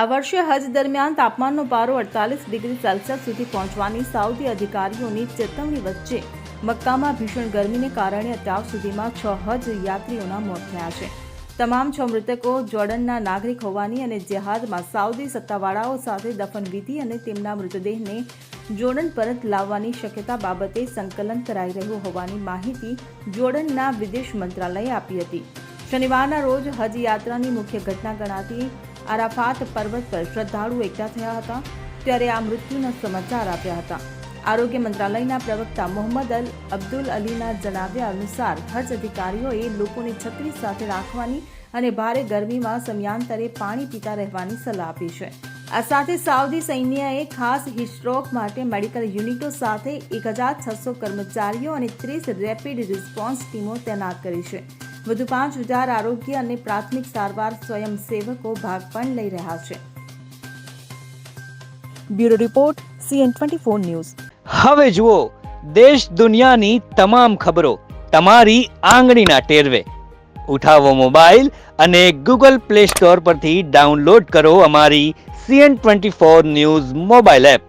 આ વર્ષે હજ દરમિયાન તાપમાનનો પારો અડતાલીસ ડિગ્રી સેલ્સિયસ સુધી પહોંચવાની સાઉદી અધિકારીઓની ચેતવણી વચ્ચે મક્કામાં ભીષણ ગરમીને કારણે અત્યાર સુધીમાં છ હજ યાત્રીઓના મોત થયા છે. તમામ છ મૃતકો જોર્ડનના નાગરિક હોવાની અને જેહાદમાં સાઉદી સત્તાવાળાઓ સાથે દફનવિધિ અને તેમના મૃતદેહને જોર્ડન પરત લાવવાની શક્યતા બાબતે સંકલન કરાઈ રહ્યું હોવાની માહિતી જોર્ડનના વિદેશ મંત્રાલયે આપી હતી. શનિવારના રોજ હજ યાત્રાની મુખ્ય ઘટના ગણાતી આરાફાત પર્વત પર શ્રદ્ધાળુઓ એકઠા થયા હતા, ત્યારે આ મૃત્યુના સમાચાર આપ્યા હતા. આરોગ્ય મંત્રાલયના પ્રવક્તા મોહમ્મદ અલ અબ્દુલ અલીના જણાવ્યા અનુસાર, હજ અધિકારીઓએ લોકોને છત્રી સાથે રાખવાની અને ભારે ગરમીમાં સમયાંતરે પાણી પીતા રહેવાની સલાહ આપી છે. આ સાથે સાઉદી સૈન્યએ ખાસ હિસ્ટ્રોક માટે મેડિકલ યુનિટો સાથે એક હજાર છસો કર્મચારીઓ અને ત્રીસ રેપિડ રિસ્પોન્સ ટીમો તૈનાત કરી છે. વધુ પાંચ હજાર આરોગ્ય અને પ્રાથમિક સારવાર સ્વયંસેવકો ભાગ પણ લઈ રહ્યા છે. Bureau report CN twenty four news. હવે જુઓ દેશ દુનિયાની તમામ ખબરો તમારી આંગળીના ટેરવે. ઉઠાવો મોબાઈલ અને ગૂગલ પ્લે સ્ટોર પરથી ડાઉનલોડ કરો અમારી CN twenty four news mobile app.